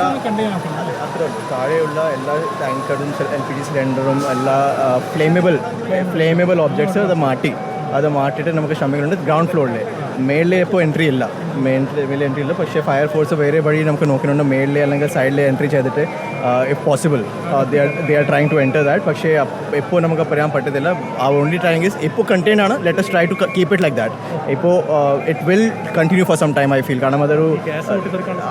എല്ലാ താഴെയുള്ള എല്ലാ ടാങ്കറും എൽ പി ജി സിലിണ്ടറും എല്ലാ ഫ്ലെയിമബിൾ ഫ്ലെയിമബിൾ ഓബ്ജക്ട്സ് അത് മാറ്റി അത് മാറ്റിയിട്ട് നമുക്ക് ശ്രമിക്കുന്നുണ്ട് ഗ്രൗണ്ട് ഫ്ലോറിൽ മേളിൽ ഇപ്പോൾ എൻട്രി ഇല്ല. മെയിൻ മേളിൽ എൻട്രി ഇല്ല. പക്ഷേ ഫയർ ഫോഴ്സ് വേറെ വഴി നമുക്ക് നോക്കുന്നുണ്ട്. മേളിലെ അല്ലെങ്കിൽ സൈഡിലെ എൻട്രി ചെയ്തിട്ട് if possible they are trying to enter that പക്ഷേ ഇപ്പോൾ നമുക്ക് പറയാൻ പറ്റത്തില്ല. ആ ഓൺലി ട്രൈങ് ഇസ് ഇപ്പോൾ കണ്ടെയ്ൻ ആണ്. Let's try to keep it like that ഇപ്പോൾ it will continue for some time I feel കാരണം അതൊരു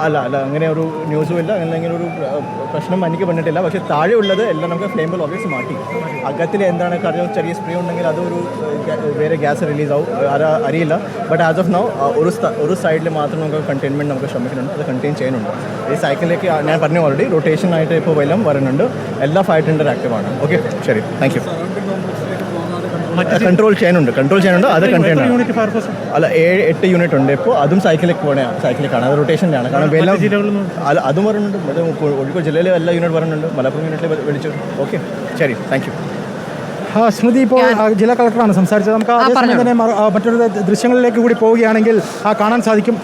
അല്ല അല്ല അങ്ങനെ ഒരു ന്യൂസും ഇല്ല. അല്ലെങ്കിൽ ഒരു uh, പ്രശ്നം എനിക്ക് വന്നിട്ടില്ല. പക്ഷേ താഴെ ഉള്ളത് എല്ലാം നമുക്ക് ഫ്ലെയിമബിൾ ഓഫീസ് മാറ്റി. അകത്തിൽ എന്താണ് കാര്യം ചെറിയ സ്പ്രേ ഉണ്ടെങ്കിൽ അതൊരു വേറെ ഗ്യാസ് റിലീസ് ആവും. അറിയില്ല ബട്ട് ആസ് ഓഫ് നൗ ഒരു ഒരു സൈഡിൽ മാത്രം നമുക്ക് കണ്ടെയ്ൻമെന്റ് നമുക്ക് ശ്രമിക്കുന്നുണ്ട്. അത് കണ്ടെയ്ൻ ചെയ്യുന്നുണ്ട്. ഈ സൈക്കിളിലേക്ക് ഞാൻ പറഞ്ഞു ഓൾറെഡി റൊട്ടേഷൻ ആയിട്ട് ഇപ്പോൾ വെല്ലം വരുന്നുണ്ട്. എല്ലാ ഫൈവ് ടെൻഡർ ആക്റ്റീവ് ആണ്. ഓക്കെ ശരി. താങ്ക് യു കൺട്രോൾ ചെയ്യാനുണ്ട് കൺട്രോൾ ചെയ്യാനുണ്ട് അത് കണ്ടെയ്ൻ അല്ല ഏഴ് എട്ട് യൂണിറ്റ് ഉണ്ട് ഇപ്പോൾ അതും സൈക്കിളിലേക്ക് പോകണ സൈക്കിളിലേക്കാണ് അത് റൊട്ടേഷനിലാണ് കാരണം വെല്ലം അല്ല അതും പറയുന്നുണ്ട് അത് കോഴിക്കോട് ജില്ലയിലെ എല്ലാ യൂണിറ്റ് പറയുന്നുണ്ട് മലപ്പുറം യൂണിറ്റിൽ വിളിച്ചു ഓക്കെ ശരി. താങ്ക് യു സ്മൃതി ഇപ്പോൾ ജില്ലാ കളക്ടറാണ്. സംസാരിച്ചത് നമുക്ക് അതേസമയം തന്നെ മറ്റൊരു ദൃശ്യങ്ങളിലേക്ക് കൂടി പോവുകയാണെങ്കിൽ ആ, കാണാൻ സാധിക്കും.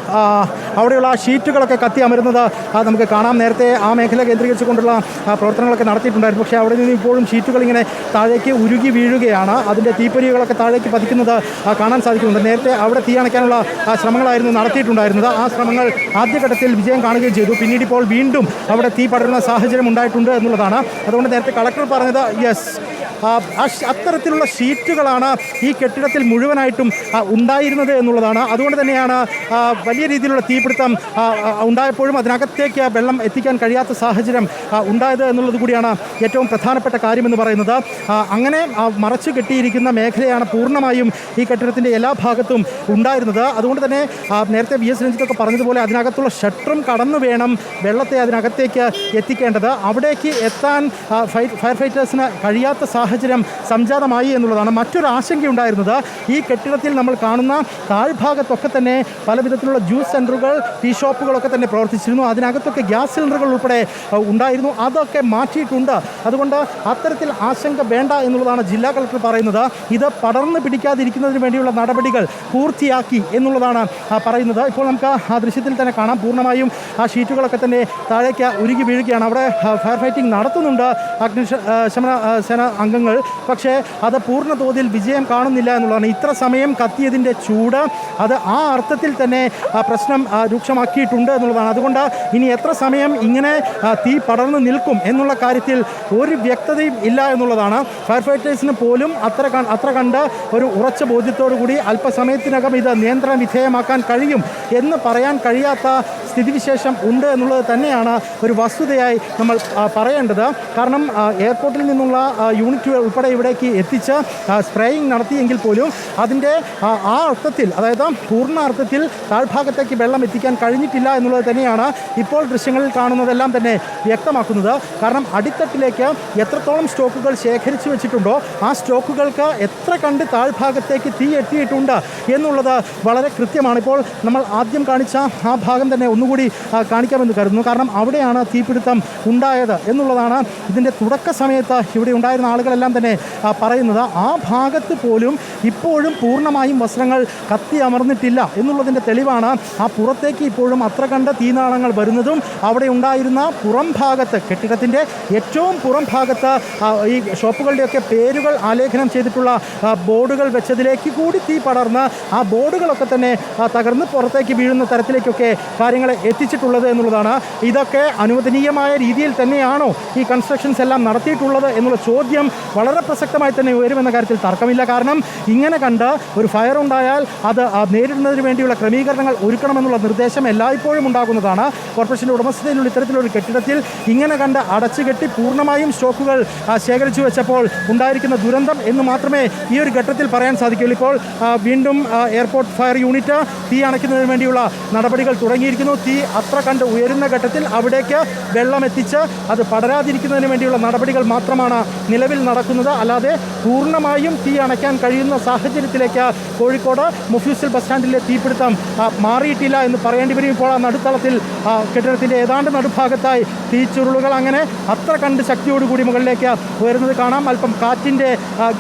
അവിടെയുള്ള ആ ഷീറ്റുകളൊക്കെ കത്തി അമരുന്നത് നമുക്ക് കാണാം. നേരത്തെ ആ മേഖല കേന്ദ്രീകരിച്ചുകൊണ്ടുള്ള പ്രവർത്തനങ്ങളൊക്കെ നടത്തിയിട്ടുണ്ടായിരുന്നു. പക്ഷേ അവിടെ നിന്ന് ഇപ്പോഴും ഷീറ്റുകൾ ഇങ്ങനെ താഴേക്ക് ഉരുകി വീഴുകയാണ്. അതിന്റെ തീപ്പൊരികളൊക്കെ താഴേക്ക് പതിക്കുന്നത് ആ, കാണാൻ സാധിക്കുന്നുണ്ട്. നേരത്തെ അവിടെ തീ അണയ്ക്കാനുള്ള ശ്രമങ്ങളായിരുന്നു നടത്തിയിട്ടുണ്ടായിരുന്നത്. ആ ശ്രമങ്ങൾ ആദ്യഘട്ടത്തിൽ വിജയം കാണുകയും ചെയ്തു. പിന്നീട് ഇപ്പോൾ വീണ്ടും അവിടെ തീ പടരുന്ന സാഹചര്യം ഉണ്ടായിട്ടുണ്ട് എന്നുള്ളതാണ്. അതുകൊണ്ട് നേരത്തെ കളക്ടർ പറഞ്ഞത് യെസ് അത്തരത്തിലുള്ള ഷീറ്റുകളാണ് ഈ കെട്ടിടത്തിൽ മുഴുവനായിട്ടും ഉണ്ടായിരുന്നത് എന്നുള്ളതാണ്. അതുകൊണ്ട് തന്നെയാണ് വലിയ രീതിയിലുള്ള തീപിടുത്തം ഉണ്ടായപ്പോഴും അതിനകത്തേക്ക് വെള്ളം എത്തിക്കാൻ കഴിയാത്ത സാഹചര്യം ഉണ്ടായത് എന്നുള്ളത് കൂടിയാണ് ഏറ്റവും പ്രധാനപ്പെട്ട കാര്യമെന്ന് പറയുന്നത്. അങ്ങനെ മറച്ചു കെട്ടിയിരിക്കുന്ന മേഖലയാണ് പൂർണമായും ഈ കെട്ടിടത്തിന്റെ എല്ലാ ഭാഗത്തും ഉണ്ടായിരുന്നത്. അതുകൊണ്ട് തന്നെ നേരത്തെ വി എസ് രഞ്ജിത്തൊക്കെ പറഞ്ഞതുപോലെ അതിനകത്തുള്ള ഷട്ടറും കടന്നു വേണം വെള്ളത്തെ അതിനകത്തേക്ക് എത്തിക്കേണ്ടത്. അവിടേക്ക് എത്താൻ ഫയർ ഫൈറ്റേഴ്സിന് കഴിയാത്ത സാഹചര്യം സംജാതമായി എന്നുള്ളതാണ് മറ്റൊരു ആശങ്കയുണ്ടായിരുന്നത്. ഈ കെട്ടിടത്തിൽ നമ്മൾ കാണുന്ന താഴ്ഭാഗത്തൊക്കെ തന്നെ പല വിധത്തിലുള്ള ജ്യൂസ് സെന്ററുകൾ ടീ ഷോപ്പുകളൊക്കെ തന്നെ പ്രവർത്തിച്ചിരുന്നു. അതിനകത്തൊക്കെ ഗ്യാസ് സിലിണ്ടറുകൾ ഉൾപ്പെടെ ഉണ്ടായിരുന്നു. അതൊക്കെ മാറ്റിയിട്ടുണ്ട്. അതുകൊണ്ട് അത്തരത്തിൽ ആശങ്ക വേണ്ട എന്നുള്ളതാണ് ജില്ലാ കളക്ടർ പറയുന്നത്. ഇത് പടർന്നു പിടിക്കാതിരിക്കുന്നതിന് വേണ്ടിയുള്ള നടപടികൾ പൂർത്തിയാക്കി എന്നുള്ളതാണ് പറയുന്നത്. ഇപ്പോൾ നമുക്ക് ആ ദൃശ്യത്തിൽ തന്നെ കാണാം. പൂർണമായും ആ ഷീറ്റുകളൊക്കെ തന്നെ താഴേക്ക് ഉരുകി വീഴുകയാണ്. അവിടെ ഫയർ ഫൈറ്റിംഗ് നടത്തുന്നുണ്ട്. അഗ്നിശമന സേന സേന അംഗങ്ങൾ. പക്ഷേ അത് പൂർണ തോതിൽ വിജയം കാണുന്നില്ല എന്നുള്ളതാണ്. ഇത്ര സമയം കത്തിയതിന്റെ ചൂട് അത് ആ അർത്ഥത്തിൽ തന്നെ ആ പ്രശ്നം രൂക്ഷമാക്കിയിട്ടുണ്ട് എന്നുള്ളതാണ്. അതുകൊണ്ട് ഇനി എത്ര സമയം ഇങ്ങനെ തീ പടർന്നു നിൽക്കും എന്നുള്ള കാര്യത്തിൽ ഒരു വ്യക്തതയും ഇല്ല എന്നുള്ളതാണ്. ഫയർ ഫൈറ്റേഴ്സിന് പോലും അത്ര അത്ര കണ്ട് ഒരു ഉറച്ച ബോധ്യത്തോടു കൂടി അല്പസമയത്തിനകം ഇത് നിയന്ത്രണ വിധേയമാക്കാൻ കഴിയും എന്ന് പറയാൻ കഴിയാത്ത സ്ഥിതിവിശേഷം ഉണ്ട് എന്നുള്ളത് തന്നെയാണ് ഒരു വസ്തുതയായി നമ്മൾ പറയേണ്ടത്. കാരണം എയർപോർട്ടിൽ നിന്നുള്ള യൂണിറ്റുകൾ ഉൾപ്പെടെ ഇവിടേക്ക് എത്തിച്ച് സ്പ്രേയിങ് നടത്തിയെങ്കിൽ പോലും അതിന്റെ ആ, അർത്ഥത്തിൽ അതായത് പൂർണ അർത്ഥത്തിൽ താഴ്ഭാഗത്തേക്ക് വെള്ളം എത്തിക്കാൻ കഴിഞ്ഞിട്ടില്ല എന്നുള്ളത് തന്നെയാണ് ഇപ്പോൾ ദൃശ്യങ്ങളിൽ കാണുന്നതെല്ലാം തന്നെ വ്യക്തമാക്കുന്നത്. കാരണം അടിത്തട്ടിലേക്ക് എത്രത്തോളം സ്റ്റോക്കുകൾ ശേഖരിച്ചു വെച്ചിട്ടുണ്ടോ ആ സ്റ്റോക്കുകൾക്ക് എത്ര കണ്ട് താഴ്ഭാഗത്തേക്ക് തീ എത്തിയിട്ടുണ്ട് എന്നുള്ളത് വളരെ കൃത്യമാണ്. ഇപ്പോൾ നമ്മൾ ആദ്യം കാണിച്ച ആ ഭാഗം തന്നെ ഒന്നുകൂടി കാണിക്കാമെന്ന് കരുതുന്നു. കാരണം അവിടെയാണ് തീപിടുത്തം ഉണ്ടായത് എന്നുള്ളതാണ് ഇതിന്റെ തുടക്ക സമയത്ത് ഇവിടെ ഉണ്ടായിരുന്ന ആളുകളെല്ലാം തന്നെ പറയുന്നത്. ആ ഭാഗത്ത് പോലും ഇപ്പോഴും പൂർണമായും വസ്ത്രങ്ങൾ കത്തി അമർന്നിട്ടില്ല എന്നുള്ളതിന്റെ തെളിവാണ്. ആ പുറത്തേക്ക് ഇപ്പോഴും അത്ര കണ്ട തീനാളങ്ങൾ വരുന്നതും അവിടെ ഉണ്ടായിരുന്ന പുറം ഭാഗത്ത് കെട്ടിടത്തിന്റെ ഏറ്റവും പുറം ഭാഗത്ത് ഈ ഷോപ്പുകളുടെയൊക്കെ പേരുകൾ ആലേഖനം ചെയ്തിട്ടുള്ള ബോർഡുകൾ വെച്ചതിലേക്ക് കൂടി തീ പടർന്ന് ആ ബോർഡുകളൊക്കെ തന്നെ തകർന്ന് പുറത്തേക്ക് വീഴുന്ന തരത്തിലേക്കൊക്കെ കാര്യങ്ങളെ എത്തിച്ചിട്ടുള്ളത് എന്നുള്ളതാണ്. ഇതൊക്കെ അനുവദനീയമായ രീതിയിൽ തന്നെയാണോ ഈ കൺസ്ട്രക്ഷൻസ് എല്ലാം നടത്തിയിട്ടുള്ളത് എന്നുള്ള ചോദ്യം വളരെ പ്രസക്തമായി തന്നെ ഉയരുമെന്ന കാര്യത്തിൽ തർക്കമില്ല. കാരണം ഇങ്ങനെ കണ്ട് ഒരു ഫയർ ഉണ്ടായാൽ അത് നേരിടുന്നതിന് വേണ്ടിയുള്ള ക്രമീകരണങ്ങൾ ഒരുക്കണമെന്നുള്ള നിർദ്ദേശം എല്ലായ്പ്പോഴും ഉണ്ടാകുന്നതാണ്. കോർപ്പറേഷന്റെ ഉടമസ്ഥതയിലുള്ള ഇത്തരത്തിലൊരു കെട്ടിടത്തിൽ ഇങ്ങനെ കണ്ട് അടച്ചുകെട്ടി പൂർണമായും സ്റ്റോക്കുകൾ ശേഖരിച്ചു വെച്ചപ്പോൾ ഉണ്ടായിരിക്കുന്ന ദുരന്തം എന്ന് മാത്രമേ ഈ ഒരു ഘട്ടത്തിൽ പറയാൻ സാധിക്കുകയുള്ളൂ. ഇപ്പോൾ വീണ്ടും എയർപോർട്ട് ഫയർ യൂണിറ്റ് തീ അണയ്ക്കുന്നതിന് വേണ്ടിയുള്ള നടപടികൾ തുടങ്ങിയിരിക്കുന്നു. തീ അത്ര കണ്ട് ഉയരുന്ന ഘട്ടത്തിൽ അവിടേക്ക് വെള്ളം എത്തിച്ച് അത് പടരാതിരിക്കുന്നതിന് വേണ്ടിയുള്ള നടപടികൾ മാത്രമാണ് നിലവിൽ നടക്കുന്നത്. അല്ലാതെ പൂർണമായും തീ അണയ്ക്കാൻ കഴിയുന്ന സാഹചര്യത്തിലേക്ക് കോഴിക്കോട് മുഫ്യൂസൽ ബസ് സ്റ്റാൻഡിലെ തീപിടുത്തം മാറിയിട്ടില്ല എന്ന് പറയേണ്ടി വരും. ഇപ്പോൾ ആ നടുത്തളത്തിൽ കെട്ടിടത്തിന്റെ ഏതാണ്ട് നടുഭാഗത്തായി തീച്ചുരുളുകൾ അങ്ങനെ അത്ര കണ്ട് ശക്തിയോടുകൂടി മുകളിലേക്ക് ഉയരുന്നത് കാണാം. അല്പം കാറ്റിന്റെ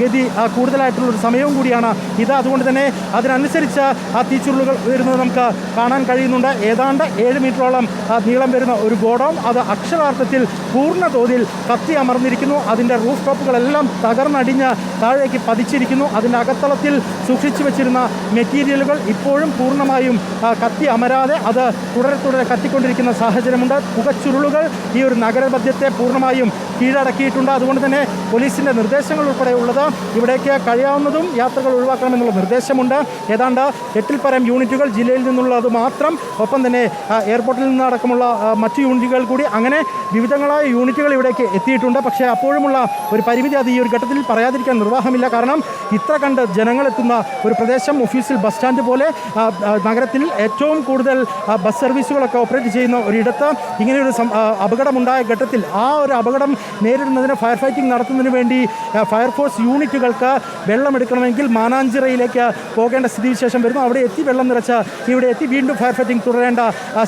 ഗതി കൂടുതലായിട്ടുള്ള കൂടുതലായിട്ടുള്ളൊരു സമയവും കൂടിയാണ് ഇത്. അതുകൊണ്ട് തന്നെ അതിനനുസരിച്ച് ആ തീച്ചുരുളുകൾ ഉയരുന്നത് നമുക്ക് കാണാൻ കഴിയുന്നുണ്ട്. ഏതാണ്ട് ഏഴ് മീറ്ററോളം നീളം വരുന്ന ഒരു ഗോഡൗൺ. അത് അക്ഷരാർത്ഥത്തിൽ പൂർണ തോതിൽ കത്തി അമർന്നിരിക്കുന്നു. അതിന്റെ റൂഫ് ടോപ്പുകളെല്ലാം തകർന്നടിഞ്ഞ് താഴേക്ക് പതിച്ചിരിക്കുന്നു. അതിന്റെ അകത്തളത്തിൽ സൂക്ഷിച്ചു വെച്ചിരുന്ന മെറ്റീരിയലുകൾ ഇപ്പോഴും പൂർണമായും കത്തി അമരാതെ അത് തുടരെ തുടരെ കത്തിക്കൊണ്ടിരിക്കുന്ന സാഹചര്യമുണ്ട്. പുകച്ചുരുളുകൾ ഈ ഒരു നഗരമധ്യത്തെ പൂർണമായും കീഴടക്കിയിട്ടുണ്ട്. അതുകൊണ്ട് തന്നെ പോലീസിന്റെ നിർദ്ദേശങ്ങൾ ഉൾപ്പെടെ ഉള്ളത് ഇവിടേക്ക് കഴിയാവുന്നതും യാത്രകൾ ഒഴിവാക്കണമെന്നുള്ള നിർദ്ദേശമുണ്ട്. ഏതാണ്ട് എട്ടിൽ പരം യൂണിറ്റുകൾ ജില്ലയിൽ നിന്നുള്ളത് മാത്രം. ഒപ്പം തന്നെ എയർപോർട്ടിൽ നിന്നടക്കമുള്ള മറ്റു യൂണിറ്റുകൾ കൂടി അങ്ങനെ വിവിധങ്ങളായ യൂണിറ്റുകൾ ഇവിടേക്ക് എത്തിയിട്ടുണ്ട്. പക്ഷേ അപ്പോഴുമുള്ള ഒരു പരിമിതി അത് ഈ ഒരു ഘട്ടത്തിൽ പറയാതിരിക്കാൻ നിർവാഹമില്ല. കാരണം ഇത്ര കണ്ട് ജനങ്ങളെത്തുന്ന ഒരു പ്രദേശം ഓഫീസിൽ ബസ് സ്റ്റാൻഡ് പോലെ നഗരത്തിൽ ഏറ്റവും കൂടുതൽ ബസ് സർവീസുകളൊക്കെ ഓപ്പറേറ്റ് ചെയ്യുന്ന ഒരിടത്ത് ഇങ്ങനെയൊരു അപകടമുണ്ടായ ഘട്ടത്തിൽ ആ ഒരു അപകടം നേരിടുന്നതിന് ഫയർ ഫൈറ്റിംഗ് നടത്തുന്നതിന് വേണ്ടി ഫയർഫോഴ്സ് യൂണിറ്റുകൾക്ക് വെള്ളമെടുക്കണമെങ്കിൽ മാനാഞ്ചിറയിലേക്ക് പോകേണ്ട സ്ഥിതിവിശേഷം വരുന്നു. അവിടെ എത്തി വെള്ളം നിറച്ച ഇവിടെ എത്തി വീണ്ടും ഫയർ ഫൈറ്റിംഗ് തുടരേണ്ട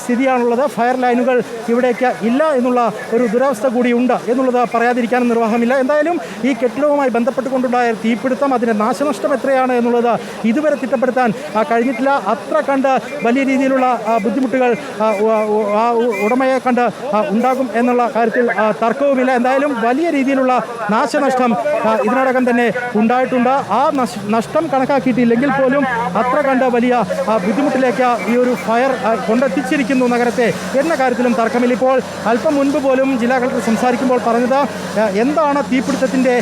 സ്ഥിതിയാണുള്ളത്. ഫയർ ലൈനുകൾ ഇവിടേക്ക് ഇല്ല എന്നുള്ള ഒരു ദുരവസ്ഥ കൂടി ഉണ്ട് എന്നുള്ളത് പറയാതിരിക്കാനും നിർവാഹമില്ല. എന്തായാലും ഈ കെട്ടിടവുമായി ബന്ധപ്പെട്ടുകൊണ്ടുണ്ടായ തീപിടുത്തം അതിന്റെ നാശനഷ്ടം എത്രയാണ് എന്നുള്ളത് ഇതുവരെ തിട്ടപ്പെടുത്താൻ കഴിഞ്ഞിട്ടില്ല. അത്ര കണ്ട് വലിയ രീതിയിലുള്ള ബുദ്ധിമുട്ടുകൾ ആ, ഉടമയെ കണ്ട് ഉണ്ടാകും എന്നുള്ള കാര്യത്തിൽ തർക്കവുമില്ല. എന്തായാലും വലിയ രീതിയിലുള്ള നാശനഷ്ടം ഇതിനോടകം തന്നെ ഉണ്ടായിട്ടുണ്ട്. ആ നഷ്- നഷ്ടം കണക്കാക്കിയിട്ടില്ലെങ്കിൽ പോലും അത്ര കണ്ട വലിയ ബുദ്ധിമുട്ടിലേക്ക് ഈ ഒരു ഫയർ കൊണ്ടെത്തിച്ചിരിക്കുന്നു നഗരത്തെ എന്ന കാര്യത്തിലും തർക്കമില്ല. ഇപ്പോൾ അല്പം മുൻപ് പോലും ജില്ലാ കളക്ടർ സംസാരിക്കുമ്പോൾ പറഞ്ഞത് എന്താണ് തീപിടുത്തത്തിന്റെ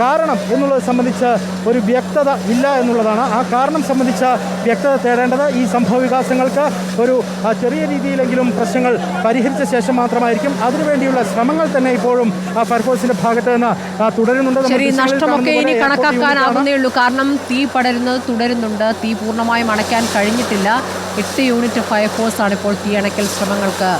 കാരണം എന്നുള്ളത് സംബന്ധിച്ച് ഒരു വ്യക്തത ഇല്ല എന്നുള്ളതാണ്. ആ കാരണം സംബന്ധിച്ച വ്യക്തത തേടേണ്ടത് ഈ സംഭവ വികാസങ്ങൾക്ക് ഒരു ചെറിയ രീതിയിലെങ്കിലും പ്രശ്നങ്ങൾ പരിഹരിച്ച ശേഷം മാത്രമായിരിക്കും. അതിനുവേണ്ടിയുള്ള ശ്രമങ്ങൾ തന്നെ ഇപ്പോഴും ആ, ഫയർഫോഴ്സിന്റെ ഭാഗത്ത് നിന്ന് തുടരുന്നുണ്ട് ശരി നഷ്ടമൊക്കെ ഇനി. കണക്കാക്കാനാവുന്നേ ഉള്ളൂ. കാരണം തീ പടരുന്നത് തുടരുന്നുണ്ട്. തീ പൂർണമായും അണയ്ക്കാൻ കഴിഞ്ഞിട്ടില്ല. എട്ട് യൂണിറ്റ് ഫയർഫോഴ്സ് ആണ് ഇപ്പോൾ തീയണയ്ക്കൽ ശ്രമങ്ങൾക്ക്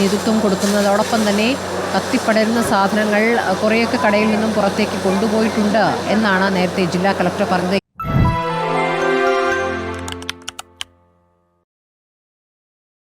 നേതൃത്വം കൊടുക്കുന്നത്. അതോടൊപ്പം തന്നെ കത്തിപ്പടരുന്ന സാധനങ്ങൾ കുറേയൊക്കെ കടയിൽ നിന്നും പുറത്തേക്ക് കൊണ്ടുപോയിട്ടുണ്ട് എന്നാണ് നേരത്തെ ജില്ലാ കളക്ടർ പറഞ്ഞത്.